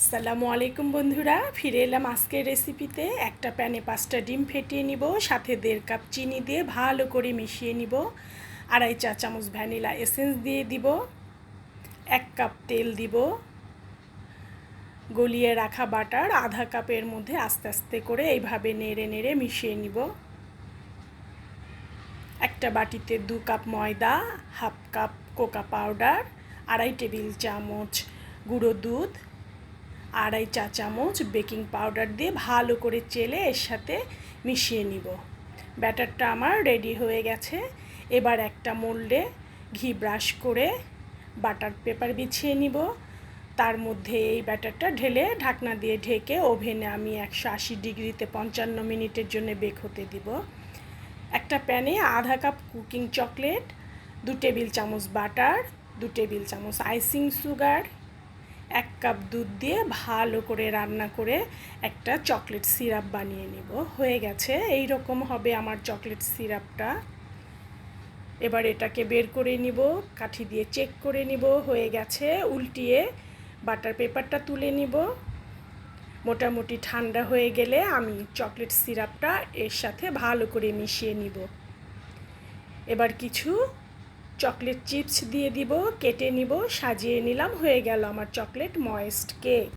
আসসালামু আলাইকুম বন্ধুরা, ফিরে এলাম আজকের রেসিপিতে একটা প্যানে পাঁচটা ডিম ফেটিয়ে নিব, সাথে দেড় কাপ চিনি দিয়ে ভালো করে মিশিয়ে নিব, আড়াই চা চামচ ভ্যানিলা এসেন্স দিয়ে দিব, এক কাপ তেল দিব, গলিয়ে রাখা বাটার আধা কাপের মধ্যে আস্তে আস্তে করে এইভাবে নেড়ে নেড়ে মিশিয়ে নিব। একটা বাটিতে দু কাপ ময়দা, হাফ কাপ কোকা পাউডার, আড়াই টেবিল চামচ গুঁড়ো দুধ আড়াই চা চামচ বেকিং পাউডার দিয়ে ভালো করে চেলে এর সাথে মিশিয়ে নিব। ব্যাটারটা আমার রেডি হয়ে গেছে। এবার একটা মোল্ডে ঘি ব্রাশ করে বাটার পেপার বিছিয়ে নিব। তার মধ্যে এই ব্যাটারটা ঢেলে ঢাকনা দিয়ে ঢেকে ওভেনে আমি একশো আশি ডিগ্রিতে পঞ্চান্ন মিনিটের জন্য বেক হতে দিব। একটা প্যানে আধা কাপ কুকিং চকলেট, দু টেবিল চামচ বাটার, দু টেবিল চামচ আইসিং সুগার এক কাপ দুধ দিয়ে ভালো করে রান্না করে একটা চকলেট সিরাপ বানিয়ে নিব। হয়ে গেছে এই রকম হবে আমার চকলেট সিরাপটা। এবার এটাকে বের করে নিব, কাঠি দিয়ে চেক করে নিব, হয়ে গেছে। উল্টিয়ে বাটার পেপারটা তুলে নিব। মোটামুটি ঠান্ডা হয়ে গেলে আমি চকলেট সিরাপটা এর সাথে ভালো করে মিশিয়ে নিব। এবার কিছু চকলেট চিপস দিয়ে দিব কেটে নিব সাজিয়ে নিলাম হয়ে গেল আমার চকলেট ময়েস্ট কেক।